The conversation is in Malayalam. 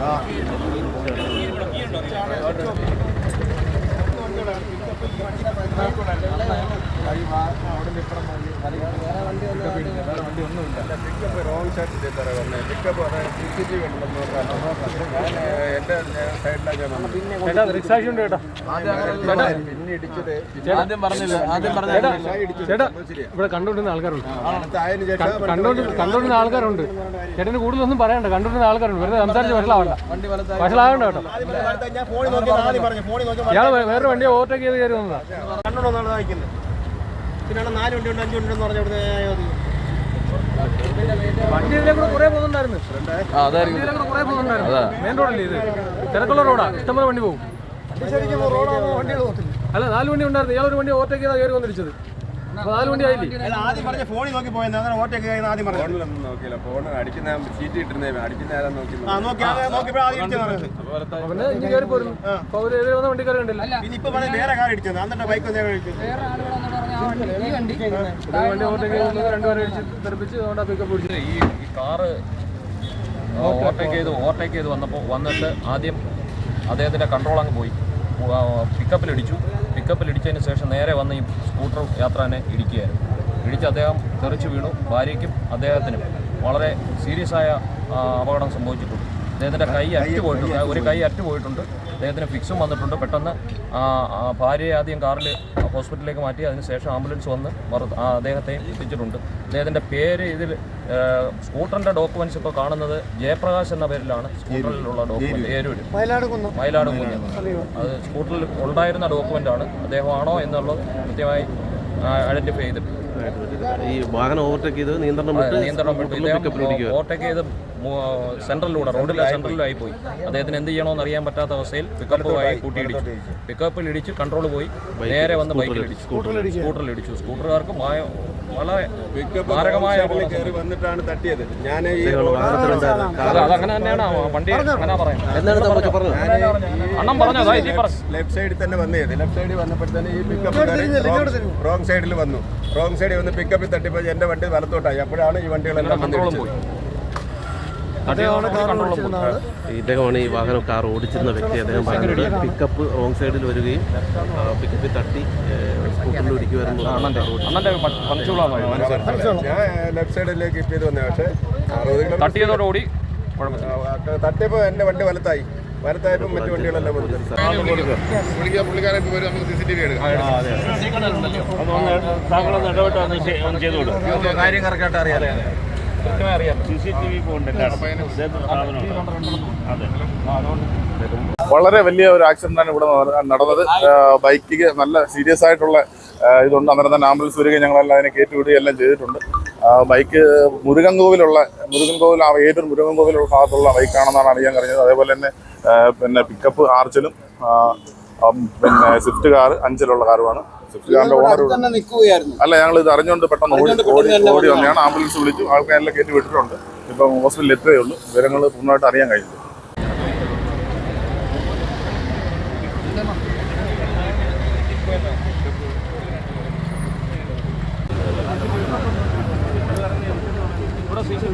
ആ. റോങ് സൈഡ് ചെയ്താറേ പറഞ്ഞത് pickup C C T V ഉണ്ടെന്ന് പറഞ്ഞാൽ എന്റെ സൈഡിലാണ് ഞാൻ വന്നത് ചേട്ടാ ദൃക്സാക്ഷി ഉണ്ട് പിന്നെ ഇടിച്ചത് ആദ്യം പറഞ്ഞില്ല ആദ്യം പറഞ്ഞ. ചേട്ടാ ഇവിടെ കണ്ടുകൊണ്ടിരുന്ന ആൾക്കാരുണ്ട് കണ്ടോണ്ടിരുന്ന ആൾക്കാരുണ്ട് ചേട്ടന് കൂടുതലൊന്നും പറയണ്ട കണ്ടോണ്ടിരുന്ന ആൾക്കാരുണ്ട് വെറുതെ സംസാരിച്ച് വഷളാവണ്ട വഷളാവണ്ട കേട്ടോ ഇയാൾ വേറെ വണ്ടി ഓവർടേക്ക് ചെയ്ത് കയറി വന്നതാണ് വായിക്കുന്നത്. പിന്നെയാണ് നാല് വണ്ടി ഉണ്ട് അഞ്ച് വണ്ടി ഉണ്ടെന്ന് പറഞ്ഞ ഇവിടുന്ന് വണ്ടി ഇതിലെ കൂടെ കുറേ പോകുന്നുണ്ടായിരുന്നു. അതായിരിക്കും. ഇതിലെ കൂടെ കുറേ പോകുന്നുണ്ടായിരുന്നു. മെയിൻ റോഡല്ലേ ഇത്? തിരക്കുള്ള റോഡാ. ഇഷ്ടംപോലെ വണ്ടി പോകും. അല്ല നാല് വണ്ടി ഉണ്ടായിരുന്നു. ഇയാൾ ഒരു വണ്ടി ഓവർടേക്ക് ചെയ്താൽ കയറി വന്നിരിച്ചത്. നാല് വണ്ടി ആയില്ലേ? ആദ്യം പറഞ്ഞ ഫോണിൽ നോക്കി പോയത് ഓട്ടേക്ക് ആദ്യം പറഞ്ഞു ഫോണിലൊന്നും നോക്കിയില്ല. ഫോൺ അടിക്കുന്ന ചീറ്റ് ഇട്ടിരുന്നേ. അടിക്കുന്ന ആരാ നോക്കി പിന്നെ ഇനി കയറി പോരുന്നു. അപ്പൊ അവർ എതിരെ വന്ന വണ്ടി കയറി കണ്ടില്ല. പിന്നെ ഇപ്പൊ വേറെ കാർ ഇടിച്ചത്. എന്നിട്ട് ബൈക്ക് വണ്ടി ഓവർടേക്ക് തെറിപ്പിച്ച് ഈ ഈ കാറ് ഓവർടേക്ക് ചെയ്ത് ഓവർടേക്ക് ചെയ്ത് വന്നപ്പോൾ വന്നിട്ട് ആദ്യം അദ്ദേഹത്തിന്റെ കൺട്രോൾ അങ്ങ് പോയി പിക്കപ്പിൽ ഇടിച്ചതിന് ശേഷം നേരെ വന്ന് ഈ സ്കൂട്ടർ യാത്രാനെ ഇടിക്കുകയായിരുന്നു ഇടിച്ച് അദ്ദേഹം തെറിച്ചു വീണു ഭാര്യയ്ക്കും അദ്ദേഹത്തിനും വളരെ സീരിയസ് ആയ അപകടം സംഭവിച്ചിട്ടുണ്ട്. അദ്ദേഹത്തിന്റെ കൈ അറ്റ് പോയിട്ടുണ്ട്. ഒരു കൈ അറ്റ് പോയിട്ടുണ്ട്. അദ്ദേഹത്തിന് ഫിക്സും വന്നിട്ടുണ്ട്. പെട്ടെന്ന് ഭാര്യയെ ആദ്യം കാറിൽ ഹോസ്പിറ്റലിലേക്ക് മാറ്റി. അതിനുശേഷം ആംബുലൻസ് വന്ന് മറു അദ്ദേഹത്തെ അദ്ദേഹത്തെയും എത്തിച്ചിട്ടുണ്ട്. അദ്ദേഹത്തിന്റെ പേര് ഇതിൽ സ്കൂട്ടറിന്റെ ഡോക്യുമെന്റ്സ് ഇപ്പോൾ കാണുന്നത് ജയപ്രകാശ് എന്ന പേരിലാണ്. സ്കൂട്ടറിലുള്ള ഡോക്യുമെന്റ് ഏരൂര്. മയിലാട് കുഞ്ഞ് അത് സ്കൂട്ടറിൽ ഉണ്ടായിരുന്ന ഡോക്യുമെന്റ് ആണ്. അദ്ദേഹമാണോ എന്നുള്ളത് കൃത്യമായി ഐഡന്റിഫൈ ചെയ്തിട്ടുണ്ട് ഈ വാഹനം ഓവർടേക്ക് ചെയ്ത് നിയന്ത്രണം വിട്ട് നിയന്ത്രണം വിട്ടു സ്കൂട്ടറിൽ ഇദ്ദേഹം ഓവർടേക്ക് ചെയ്ത് സെൻട്രലിലൂടെ റോഡിലെ സെൻട്രലിലായി പോയി. അദ്ദേഹത്തിന് എന്ത് ചെയ്യണമെന്ന് അറിയാൻ പറ്റാത്ത അവസ്ഥയിൽ പിക്കപ്പുമായി കൂട്ടിയിടിച്ചു. പിക്കപ്പിൽ ഇടിച്ച് കൺട്രോൾ പോയി. നേരെ വന്ന് ബൈക്കിൽ ഇടിച്ചു. സ്കൂട്ടറിൽ ഇടിച്ചു. സ്കൂട്ടറുകാർക്ക് മായ- വളരെ മാരകമായ വന്നിട്ടാണ് തട്ടിയത് ഞാൻ ഈ അത് അതങ്ങനെ തന്നെയാണ് വണ്ടി അങ്ങനെ പറയുന്നത് പറഞ്ഞു അണ്ണം പറഞ്ഞോ അതാ ഇനി പറഞ്ഞു ലെഫ്റ്റ് സൈഡിൽ തന്നെ വന്നത് ലെഫ്റ്റ് സൈഡിൽ വന്നപ്പോഴത്തേന് ഈ പിക്കപ്പ് റോങ് സൈഡിൽ വന്നു റോങ് സൈഡിൽ വന്ന് പിക്കപ്പിൽ തട്ടിപ്പോ എന്റെ വണ്ടി വലത്തോട്ടായി അപ്പോഴാണ് ഈ വണ്ടികളെല്ലാം വന്നിട്ടുള്ളത് കൺട്രോളും പോയി ഇദ്ദേഹമാണ് ഈ വാഹനം കാർ ഓടിച്ചിരുന്ന വ്യക്തി. അദ്ദേഹം പറഞ്ഞത് പിക്കപ്പ് റോങ് സൈഡിൽ വരികയും പിക്കപ്പിൽ തട്ടി സ്കൂട്ടറിൽ ഇടിക്കുമായിരുന്നു ഞാൻ ലെഫ്റ്റ് സൈഡിലേക്ക് വന്നത്. പക്ഷേ തട്ടിയപ്പോൾ എന്റെ വണ്ടി വലത്തായി വലത്തായപ്പോൾ മറ്റു വണ്ടികളെല്ലാം വന്നു കാര്യം കറക്റ്റായിട്ട് അറിയാലേ കൃത്യമായി അറിയാം. വളരെ വലിയ ഒരു ആക്സിഡന്റാണ് ഇവിടെ നട- നടന്നത്. ബൈക്കിക്ക് നല്ല സീരിയസ് ആയിട്ടുള്ള ഇതുണ്ട്. അന്നേരം തന്നെ ആംബുലൻസ് വരികയും ഞങ്ങളെല്ലാം അതിനെ കയറ്റിവിടുകയും എല്ലാം ചെയ്തിട്ടുണ്ട്. ബൈക്ക് മുരുകൻകോവിലുള്ള മുരുകൻകോവിൽ ആ ഏതൊരു മുരുകൻകോവിലുള്ള ഭാഗത്തുള്ള ബൈക്കാണെന്നാണ് അറിയാൻ കഴിഞ്ഞത്. അതേപോലെ തന്നെ പിന്നെ പിക്കപ്പ് ആർച്ചിലും പിന്നെ സ്വിഫ്റ്റ് കാർ അഞ്ചിലുള്ള കാറുമാണ്. അല്ല ഞങ്ങൾ ഇത് അറിഞ്ഞുകൊണ്ട് പെട്ടെന്ന് ഓടി ഓടി ഓടി വന്നതാണ്. ആംബുലൻസ് വിളിച്ചു. ആൾക്കാരെല്ലാം കയറ്റി വിട്ടിട്ടുണ്ട്. ഇപ്പം ഹോസ്പിറ്റലിൽ എത്തേ ഉള്ളൂ. വിവരങ്ങൾ പൂർണമായിട്ട് അറിയാൻ കഴിഞ്ഞു ഇവിടെ സീസൺ